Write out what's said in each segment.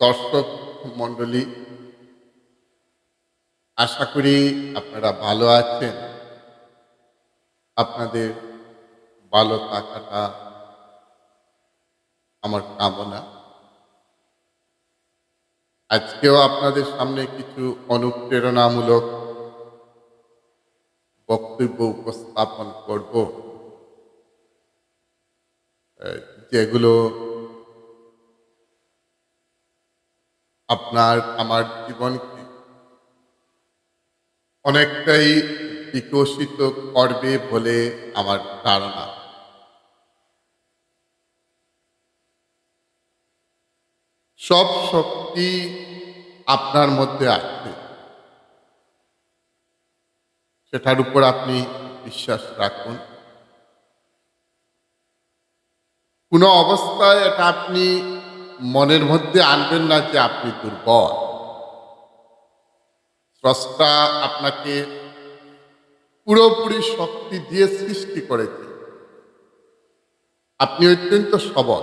দর্শক মণ্ডলী, আশা করি আপনারা ভালো আছেন। আপনাদের ভালো থাকাটা আমার কামনা। আজকেও আপনাদের সামনে কিছু অনুপ্রেরণামূলক বক্তব্য উপস্থাপন করব যেগুলো আপনার, আমার জীবনকে অনেকটাই বিকশিত করবে বলে আমার ধারণা। সব শক্তি আপনার মধ্যে আছে। সেটার উপর আপনি বিশ্বাস রাখুন। কোনো অবস্থায় এটা আপনি মনের মধ্যে আনবেন না যে আপনি দুর্বল। স্রষ্টা আপনাকে পুরোপুরি শক্তি দিয়ে সৃষ্টি করেছে। আপনি অত্যন্ত সবল।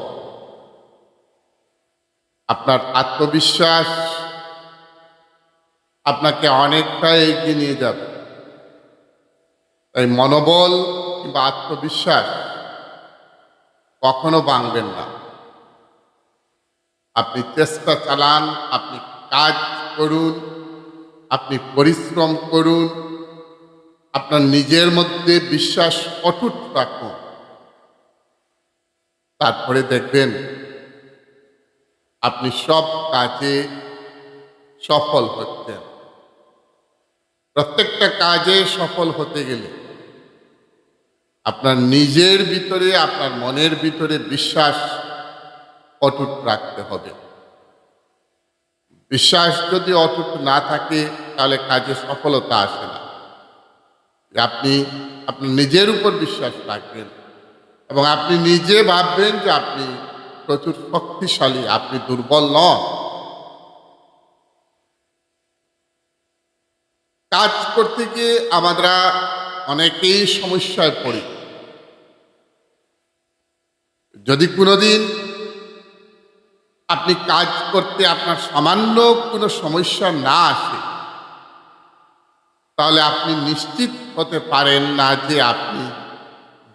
আপনার আত্মবিশ্বাস আপনাকে অনেকটা এগিয়ে নিয়ে যাবে। তাই মনোবল কিংবা আত্মবিশ্বাস কখনো ভাঙবেন না। আপনি চেষ্টা চালান, আপনি কাজ করুন, আপনি পরিশ্রম করুন, আপনার নিজের মধ্যে বিশ্বাস অটুট রাখুন। তারপরে দেখবেন আপনি সব কাজে সফল হচ্ছেন। প্রত্যেকটা কাজে সফল হতে গেলে আপনার নিজের ভিতরে, আপনার মনের ভিতরে বিশ্বাস অটুট রাখতে হবে। বিশ্বাস যদি অটুট না থাকে, তাহলে কাজে সফলতা আসে না। আপনি আপনার নিজের উপর বিশ্বাস রাখবেন এবং আপনি নিজে ভাববেন যে আপনি প্রচুর শক্তিশালী, আপনি দুর্বল নন। কাজ করতে গিয়ে আমরা অনেকেই সমস্যায় পড়ি। যদি কোনোদিন আপনি কাজ করতে আপনার সামান্য কোনো সমস্যা না আসে, তাহলে আপনি নিশ্চিত হতে পারেন না যে আপনি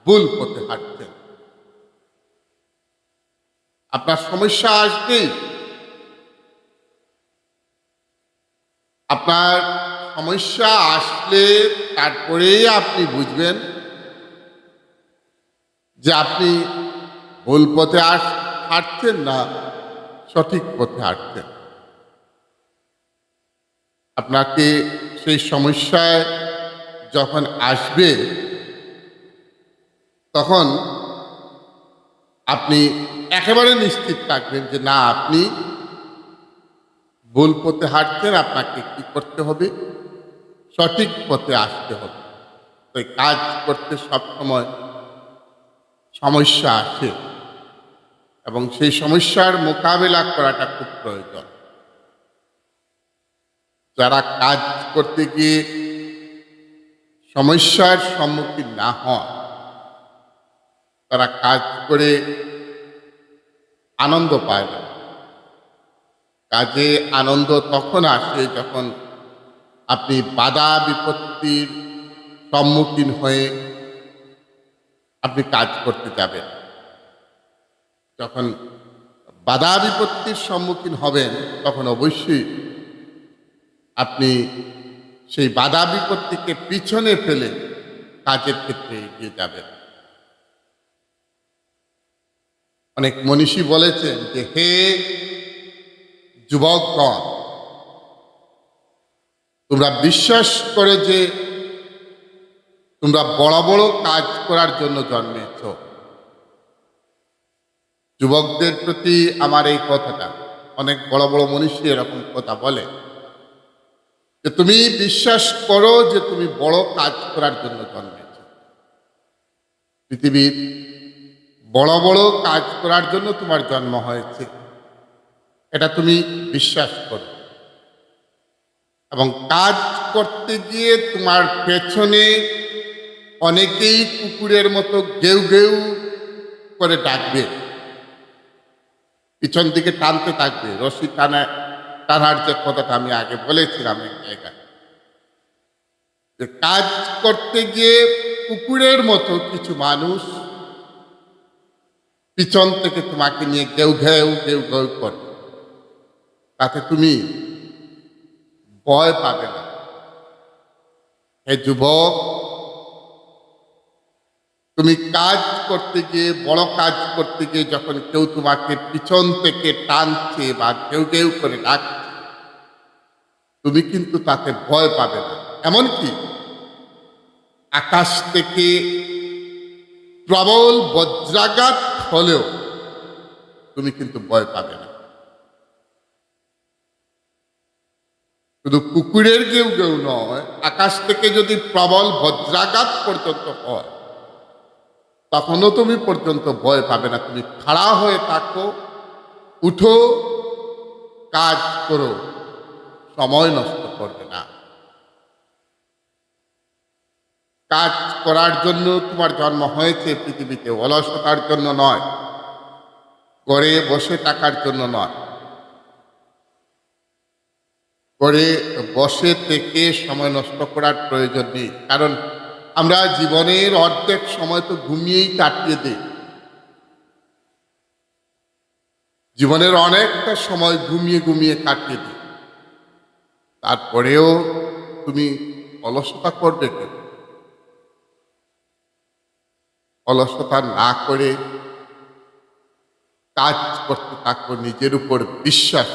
ভুল পথে হাঁটছেন। আপনার সমস্যা আসবেই। আপনার সমস্যা আসলে তারপরেই আপনি বুঝবেন যে আপনি ভুল পথে আস, হাঁটছেন না। সঠিক পথে হাঁটছেন আপনাকে সেই সমস্যায় যখন আসবে, তখন আপনি একেবারে নিশ্চিত থাকবেন যে না, আপনি ভুল পথে হাঁটছেন, আপনাকে কি করতে হবে? সঠিক পথে আসতে হবে। তাই কাজ করতে সবসময় সমস্যা আসে। এবং সেই সমস্যার মোকাবেলা করাটা খুব প্রয়োজন। যারা কাজ করতে গিয়ে সমস্যার সম্মুখীন না হন, তারা কাজ করে আনন্দ পায় না। কাজে আনন্দ তখন আসে যখন আপনি বাধা বিপত্তির সম্মুখীন হয়ে আপনি কাজ করতে যাবেন। যখন বাধা বিপত্তির সম্মুখীন হবেন, তখন অবশ্যই আপনি সেই বাধা বিপত্তিকে পিছনে ফেলে কাজের ক্ষেত্রে এগিয়ে যাবেন। অনেক মনীষী বলেছেন যে, হে যুবকগণ, তোমরা বিশ্বাস করে যে তোমরা বড় বড় কাজ করার জন্য জন্মেছ। যুবকদের প্রতি আমার এই কথাটা। অনেক বড় বড় মনীষী এরকম কথা বলে যে, তুমি বিশ্বাস করো যে তুমি বড় কাজ করার জন্য জন্মেছ। পৃথিবীর বড় বড় কাজ করার জন্য তোমার জন্ম হয়েছে। এটা তুমি বিশ্বাস করো। এবং কাজ করতে গিয়ে তোমার পেছনে অনেকেই কুকুরের মতো গেউ গেউ করে ডাকবে। পিছন দিকে টানতে থাকবে। রশি টানা, টানার যে কথাটা আমি আগে বলেছিলাম এক জায়গায়। যে কাজ করতে গিয়ে কুকুরের মতো কিছু মানুষ পিছন থেকে তোমাকে নিয়ে কেউ ঘেউ কেউ ঘেউ করে। তাতে তুমি ভয় পাবে না। হে যুবক তুমি কাজ করতে গিয়ে, বড় কাজ করতে গিয়ে যখন কেউ তোমাকে পিছন থেকে টানছে বা কেউ কেউ করে ডাকছে, তুমি কিন্তু তাতে ভয় পাবে না। এমনকি আকাশ থেকে প্রবল বজ্রাঘাত হলেও তুমি কিন্তু ভয় পাবে না। শুধু কুকুরের কেউ কেউ নয়, আকাশ থেকে যদি প্রবল বজ্রাঘাত পর্যন্ত হয় তখনও তুমি পর্যন্ত ভয় পাবে না। তুমি খাড়া হয়ে থাকো, উঠো, কাজ করো, সময় নষ্ট করবে না। কাজ করার জন্য তোমার জন্ম হয়েছে পৃথিবীতে, অলসতার জন্য নয়, করে বসে থাকার জন্য নয়। করে বসে থেকে সময় নষ্ট করার প্রয়োজন নেই, কারণ আমরা জীবনের অর্ধেক সময় তো ঘুমিয়েই কাটিয়ে দিই জীবনের অনেকটা সময় ঘুমিয়ে ঘুমিয়ে কাটিয়ে দিই তারপরেও তুমি অলসতা করবে কেন অলসতা না করে কাজ করতে থাকো, নিজের উপর বিশ্বাস।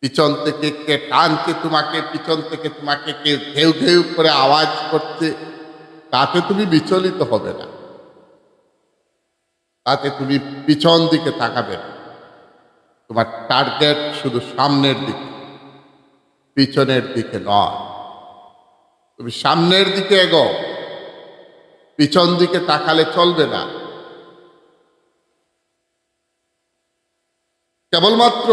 পিছন থেকে কে টানছে তোমাকে, পিছন থেকে তোমাকে কে ঘেউ ঘেউ করে আওয়াজ করছে, তাতে তুমি বিচলিত হবে না। তাতে তুমি পিছন দিকে তাকাবে না। তোমার টার্গেট শুধু সামনের দিকে, পিছনের দিকে নয়। তুমি সামনের দিকে এগো, পিছন দিকে তাকালে চলবে না। কেবলমাত্র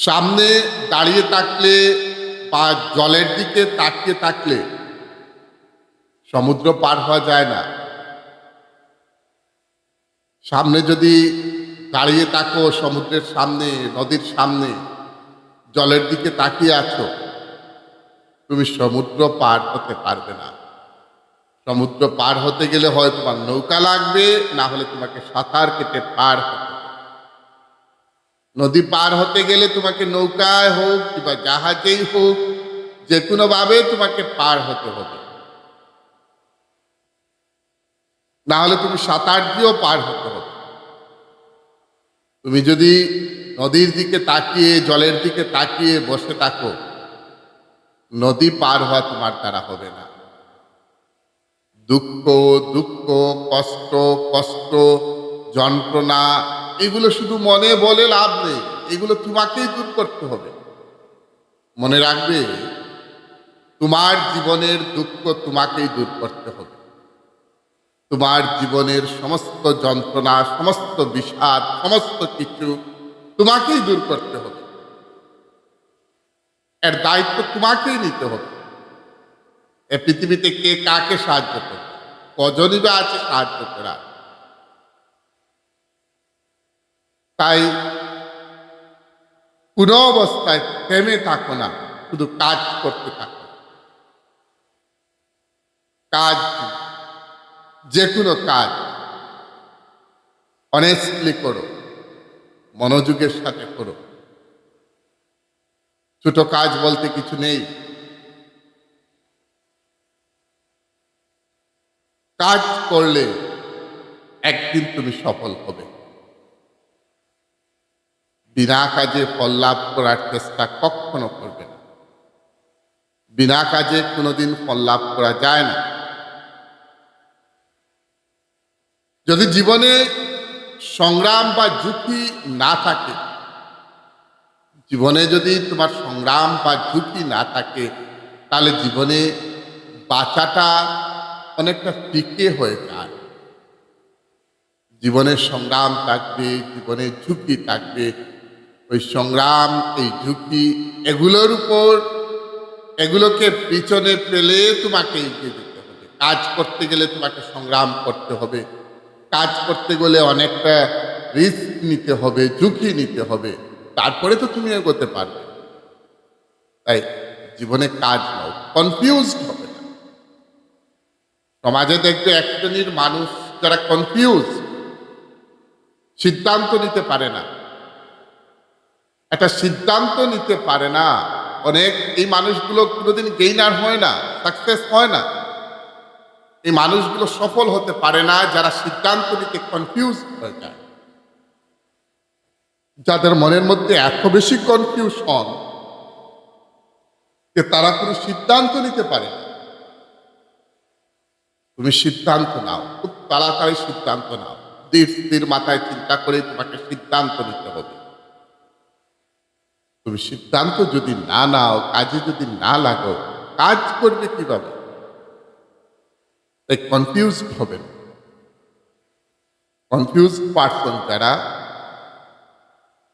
সামনে দাঁড়িয়ে থাকলে বা জলের দিকে তাকিয়ে থাকলে সমুদ্র পার হওয়া যায় না সামনে যদি দাঁড়িয়ে থাকো, সমুদ্রের সামনে, নদীর সামনে, জলের দিকে তাকিয়ে আছো, তুমি সমুদ্র পার হতে পারবে না সমুদ্র পার হতে গেলে হয় তোমার নৌকা লাগবে, না হলে তোমাকে সাঁতার কেটে পার হতে। নদী পার হতে গেলে তোমাকে নৌকায় হোক কিংবা জাহাজেই হোক যে কোনো ভাবে তোমাকে পার হতে হবে। না হলে তুমি সাঁতার দিয়েও পার হতে হবে। তুমি যদি নদীর দিকে তাকিয়ে, জলের দিকে তাকিয়ে বসে থাকো, নদী পার হওয়া তোমার দ্বারা হবে না। দুঃখ দুঃখ, কষ্ট কষ্ট, যন্ত্রণা এগুলো শুধু মনে বলে লাভ নেই, এগুলো তোমাকেই দূর করতে হবে। মনে রাখবে, তোমার জীবনের দুঃখ তোমাকেই দূর করতে হবে। তোমার জীবনের সমস্ত যন্ত্রণা, সমস্ত বিষাদ, সমস্ত কিছু তোমাকেই দূর করতে হবে। এর দায়িত্ব তোমাকেই নিতে হবে। এ পৃথিবীতে কে কাকে সাহায্য করবে? কজনই বা আছে সাহায্য করা তাই কোনো অবস্থায় থেমে থাকো না, শুধু কাজ করতে থাকো। কাজ যে কোনো কাজ। অনেস্টলি করো, মনোযোগের সাথে করো। ছোট কাজ বলতে কিছু নেই। কাজ করলে একদিন তুমি সফল হবে। বিনা কাজে ফল লাভ করার চেষ্টা কখনো করবে না। বিনা কাজে কোনোদিন ফল লাভ করা যায় না। যদি জীবনে সংগ্রাম বা ঝুঁকি না থাকে, জীবনে যদি তোমার সংগ্রাম বা ঝুঁকি না থাকে, তাহলে জীবনে বাঁচাটা অনেকটা ফিকে হয়ে যায়। জীবনের সংগ্রাম থাকবে, জীবনে ঝুঁকি থাকবে ওই সংগ্রাম, এই ঝুঁকি, এগুলোর উপর, এগুলোকে পিছনে ফেলে তোমাকে এগিয়ে যেতে হবে। কাজ করতে গেলে তোমাকে সংগ্রাম করতে হবে। কাজ করতে গেলে অনেকটা রিস্ক নিতে হবে, ঝুঁকি নিতে হবে। তারপরে তো তুমি এগোতে পারবে। তাই জীবনে কাজ নাও কনফিউজ হবে না। সমাজে দেখবে এক শ্রেণির মানুষ যারা কনফিউজ সিদ্ধান্ত নিতে পারে না। একটা সিদ্ধান্ত নিতে পারে না। অনেক এই মানুষগুলো কোনোদিন গেইনার হয় না সাকসেস হয় না। এই মানুষগুলো সফল হতে পারে না, যারা সিদ্ধান্ত নিতে কনফিউজ হয়ে যায়। যাদের মনের মধ্যে এত বেশি কনফিউশন যে তারা কোনো সিদ্ধান্ত নিতে পারে না। তুমি সিদ্ধান্ত নাও, খুব তাড়াতাড়ি সিদ্ধান্ত নাও। স্থির স্থির মাথায় চিন্তা করে তোমাকে সিদ্ধান্ত নিতে হবে। তুমি সিদ্ধান্ত যদি না নাও, কাজে যদি না লাগো, কাজ করবে কীভাবে? তাই কনফিউজ হবে কনফিউজ পার্সন যারা,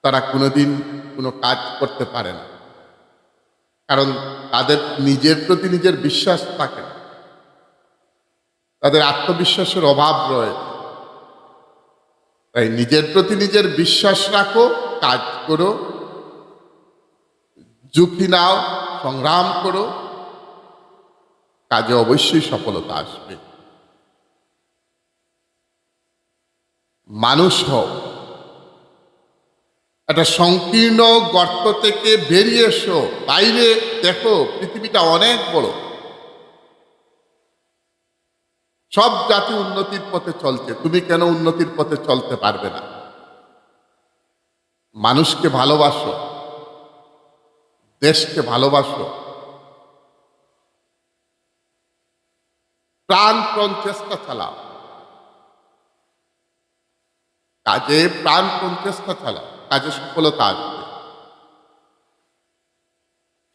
তারা কোনোদিন কোনো কাজ করতে পারে না। কারণ তাদের নিজের প্রতি নিজের বিশ্বাস থাকে না। তাদের আত্মবিশ্বাসের অভাব রয়েছে। তাই নিজের প্রতি নিজের বিশ্বাস রাখো, কাজ করো ঝুঁকি নাও, সংগ্রাম করো। কাজে অবশ্যই সফলতা আসবে। মানুষ হও। একটা সংকীর্ণ গর্ত থেকে বেরিয়ে এসো। বাইরে দেখো, পৃথিবীটা অনেক বড়। সব জাতি উন্নতির পথে চলছে। তুমি কেন উন্নতির পথে চলতে পারবে না? মানুষকে ভালোবাসো। দেশকে ভালোবাসো। প্রাণপণ চেষ্টা চালাও। কাজে প্রাণপণ চেষ্টা চালাও, কাজে সফলতা আসবে।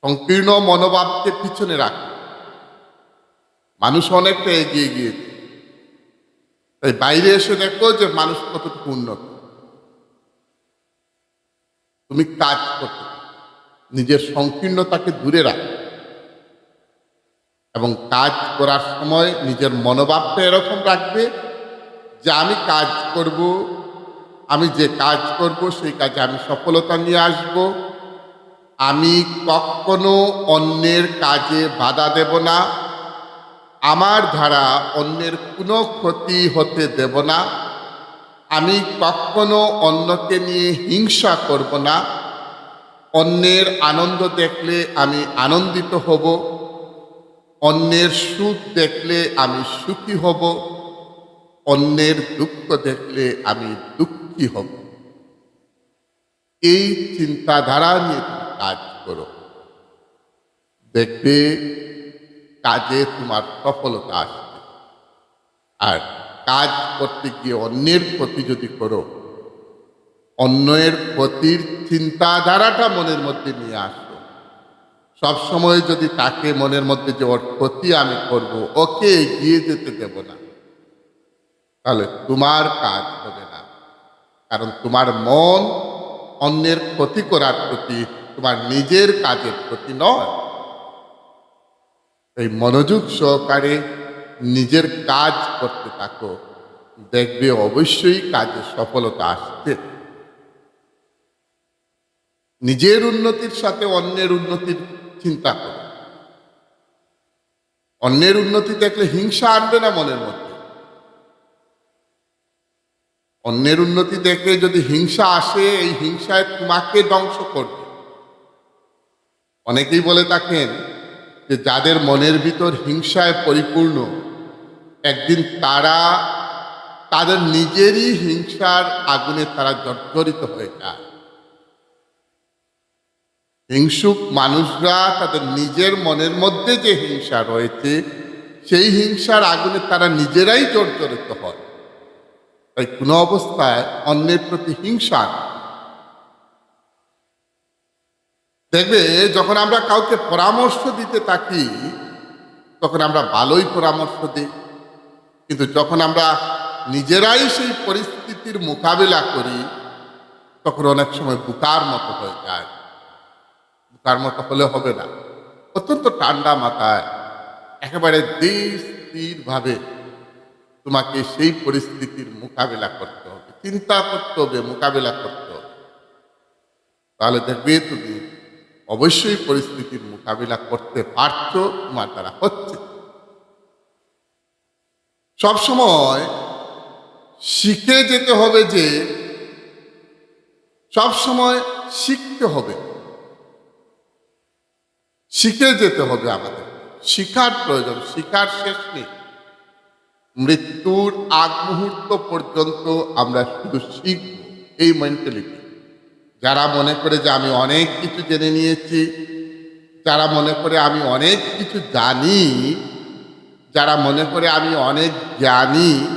সংকীর্ণ মনোভাবকে পিছনে রাখো। মানুষ অনেকটা এগিয়ে গিয়েছে। তাই বাইরে এসে দেখো যে মানুষ কতটুকু উন্নত। তুমি কাজ করতে। নিজের সংকীর্ণতাকে দূরে রাখ এবং কাজ করার সময় নিজের মনোভাবটা এরকম রাখবে যে আমি কাজ করব, আমি যে কাজ করব সেই কাজে আমি সফলতা নিয়ে আসব। আমি কখনো অন্যের কাজে বাধা দেব না। আমার দ্বারা অন্যের কোনো ক্ষতি হতে দেব না। আমি কখনো অন্যকে নিয়ে হিংসা করব না। অন্যের আনন্দ দেখলে আমি আনন্দিত হব। অন্যের সুখ দেখলে আমি সুখী হব। অন্যের দুঃখ দেখলে আমি দুঃখী হব। এই চিন্তাধারা নিয়ে কাজ করো। দেখবে কাজে তোমার সফলতা আসবে। আর কাজ করতে গিয়ে অন্যের ক্ষতি যদি করো অন্যের ক্ষতির চিন্তাধারাটা মনের মধ্যে নিয়ে আসো। সবসময় যদি তাকে মনের মধ্যে যে ওর ক্ষতি আমি করব, ওকে এগিয়ে যেতে দেব না। তাহলে তোমার কাজ হবে না। কারণ তোমার মন অন্যের ক্ষতি করার প্রতি, তোমার নিজের কাজের প্রতি নয়। এই মনোযোগ সহকারে নিজের কাজ করতে থাকো। দেখবে অবশ্যই কাজে সফলতা আসছে। নিজের উন্নতির সাথে অন্যের উন্নতির চিন্তা করো। অন্যের উন্নতি দেখলে হিংসা আনবে না মনের মধ্যে। অন্যের উন্নতি দেখলে যদি হিংসা আসে, এই হিংসায় তোমাকে ধ্বংস করবে। অনেকেই বলে থাকেন যে যাদের মনের ভিতর হিংসায় পরিপূর্ণ, একদিন তারা, তাদের নিজেরই হিংসার আগুনে তারা জর্জরিত হয়ে যায়। হিংসুক মানুষরা তাদের নিজের মনের মধ্যে যে হিংসা রয়েছে, সেই হিংসার আগুনে তারা নিজেরাই জর্জরিত হয়। তাই কোনো অবস্থায় অন্যের প্রতি হিংসা দেখবে, যখন আমরা কাউকে পরামর্শ দিতে থাকি, তখন আমরা ভালোই পরামর্শ দিই। কিন্তু যখন আমরা নিজেরাই সেই পরিস্থিতির মোকাবিলা করি, তখন অনেক সময় বুকার মতো হয়ে যায়। বুকার মতো হলে হবে না। অত্যন্ত ঠান্ডা মাথায়, একেবারে ধীর স্থিরভাবে তোমাকে সেই পরিস্থিতির মোকাবেলা করতে হবে। চিন্তা করতে হবে, মোকাবেলা করতে হবে। তাহলে দেখবে তুমি অবশ্যই পরিস্থিতির মোকাবিলা করতে পারছ, তোমার দ্বারা হচ্ছে। সবসময় শিখে যেতে হবে যে, সবসময় শিখতে হবে। শিখে যেতে হবে আমাদের। শিখার প্রয়োজন, শিখার শেষ নেই। মৃত্যুর আগ মুহূর্ত পর্যন্ত আমরা শুধু শিখব এই মেন্টালিটি যারা মনে করে যে আমি অনেক কিছু জেনে নিয়েছি, যারা মনে করে আমি অনেক কিছু জানি, যারা মনে করে আমি অনেক জ্ঞানী,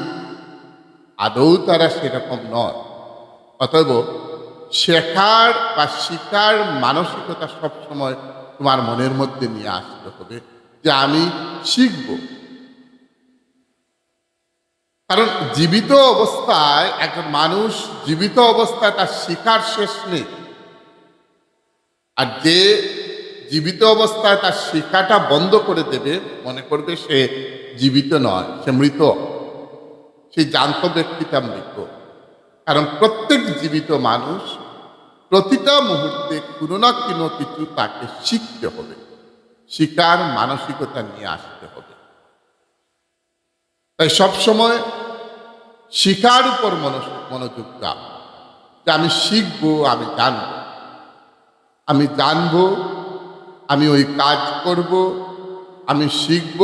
আদৌ তারা সেরকম নয়। অতএব শেখার বা শিকার মানসিকতা সবসময় তোমার মনের মধ্যে নিয়ে আসতে হবে যে আমি শিখব। কারণ জীবিত অবস্থায়, একজন মানুষ জীবিত অবস্থায় তার শিকার শেষ নেই। আর যে জীবিত অবস্থায় তার শিক্ষাটা বন্ধ করে দেবে, মনে করবে সে জীবিত নয়, সে মৃত। সেই জান্ত ব্যক্তিটা মৃত। কারণ প্রত্যেক জীবিত মানুষ প্রতিটা মুহূর্তে কোনো না কোনো কিছু তাকে শিখতে হবে। শিকার মানসিকতা নিয়ে আসতে হবে। তাই সবসময় শিকার উপর মনোযোগ দাও। যে আমি শিখব, আমি জানব। আমি জানব, আমি ওই কাজ করব, আমি শিখব,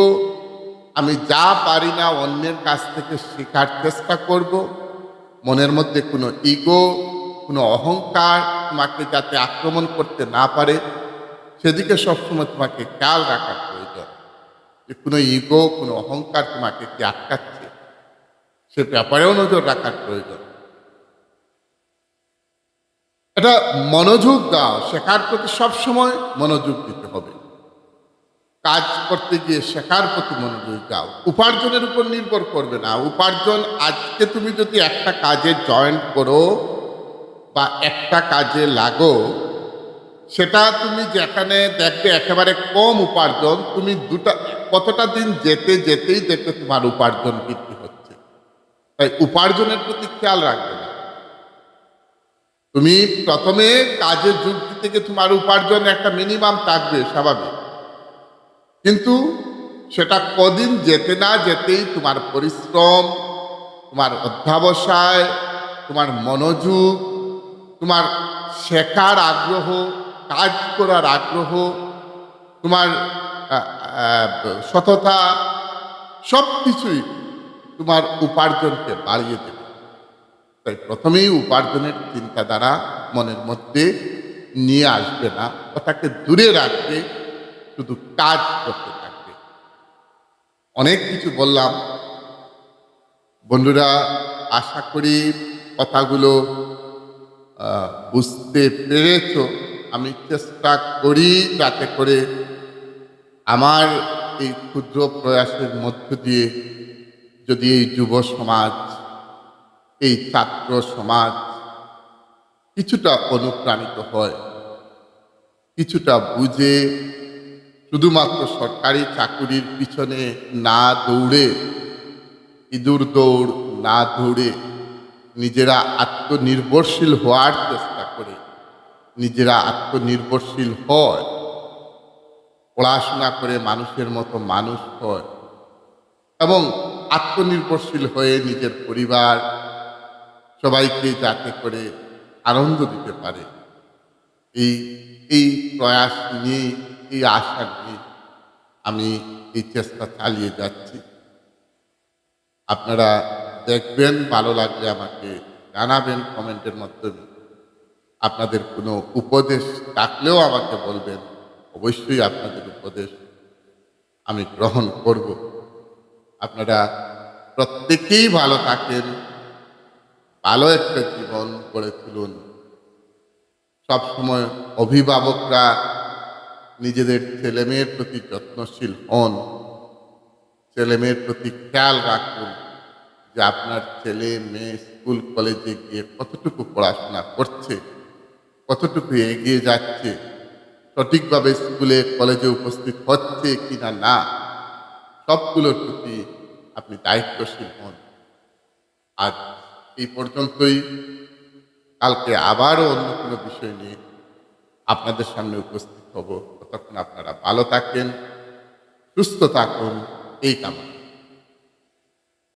আমি যা পারি না অন্যের কাছ থেকে শেখার চেষ্টা করব। মনের মধ্যে কোনো ইগো কোনো অহংকার তোমাকে যাতে আক্রমণ করতে না পারে, সেদিকে সবসময় তোমাকে খেয়াল রাখার প্রয়োজন। যে কোনো ইগো, কোনো অহংকার তোমাকে কি আটকাচ্ছে, সে ব্যাপারেও নজর রাখার প্রয়োজন। এটা মনোযোগ দাও, শেখার প্রতি সবসময় মনোযোগ দিতে হবে। কাজ করতে গিয়ে শেখার প্রতি মনোযোগ দাও। উপার্জনের উপর নির্ভর করবে না। উপার্জন আজকে তুমি যদি একটা কাজে জয়েন্ট করো বা একটা কাজে লাগো, সেটা তুমি যেখানে দেখবে একেবারে কম উপার্জন, তুমি দুটা, কতটা দিন যেতে যেতেই দেখবে তোমার উপার্জন বৃদ্ধি হচ্ছে। তাই উপার্জনের প্রতি খেয়াল রাখবে না। তুমি প্রথমে কাজের যুক্তি থেকে তোমার উপার্জন একটা মিনিমাম থাকবে, স্বাভাবিক। কিন্তু সেটা কদিন যেতে না যেতেই তোমার পরিশ্রম, তোমার অধ্যাবসায়, তোমার মনোযোগ তোমার শেখার আগ্রহ, কাজ করার আগ্রহ, তোমার সততা সব কিছুই তোমার উপার্জনকে বাড়িয়ে দেবে। তাই প্রথমেই উপার্জনের চিন্তাধারা মনের মধ্যে নিয়ে আসবে না ওটাকে দূরে রাখবে, শুধু কাজ করতে থাকবে। অনেক কিছু বললাম। বন্ধুরা, আশা করি কথাগুলো বুঝতে পেরেছ? আমি চেষ্টা করি যাতে করে আমার এই ক্ষুদ্র প্রয়াসের মধ্য দিয়ে যদি এই যুব সমাজ, এই ছাত্র সমাজ কিছুটা অনুপ্রাণিত হয়, কিছুটা বুঝে শুধুমাত্র সরকারি চাকুরির পিছনে না দৌড়ে, ইঁদুর দৌড় না দৌড়ে নিজেরা আত্মনির্ভরশীল হওয়ার চেষ্টা করে। নিজেরা আত্মনির্ভরশীল হয়। পড়াশোনা করে মানুষের মতো মানুষ হয়। এবং আত্মনির্ভরশীল হয়ে নিজের পরিবার, সবাইকে যাতে করে আনন্দ দিতে পারে। এই এই প্রয়াস নিয়ে, এই আশা নিয়ে আমি এই চেষ্টা চালিয়ে যাচ্ছি। আপনারা দেখবেন, ভালো লাগলে আমাকে জানাবেন কমেন্টের মাধ্যমে। আপনাদের কোনো উপদেশ থাকলেও আমাকে বলবেন, অবশ্যই আপনাদের উপদেশ আমি গ্রহণ করব। আপনারা প্রত্যেকেই ভালো থাকেন, ভালো একটা জীবন গড়ে তুলুন। সবসময় অভিভাবকরা নিজেদের ছেলেমেয়ের প্রতি যত্নশীল হন, ছেলেমেয়ের প্রতি খেয়াল রাখুন। যে আপনার ছেলে মেয়ে স্কুল, কলেজে গিয়ে কতটুকু পড়াশোনা করছে, কতটুকু এগিয়ে যাচ্ছে, সঠিকভাবে স্কুলে, কলেজে উপস্থিত হচ্ছে কিনা না না সবগুলোর প্রতি আপনি দায়িত্বশীল হন। আজ এই পর্যন্তই। কালকে আবারও অন্য কোনো বিষয় নিয়ে আপনাদের সামনে উপস্থিত হব। ততক্ষণ আপনারা ভালো থাকেন, সুস্থ থাকুন, এই কামনা।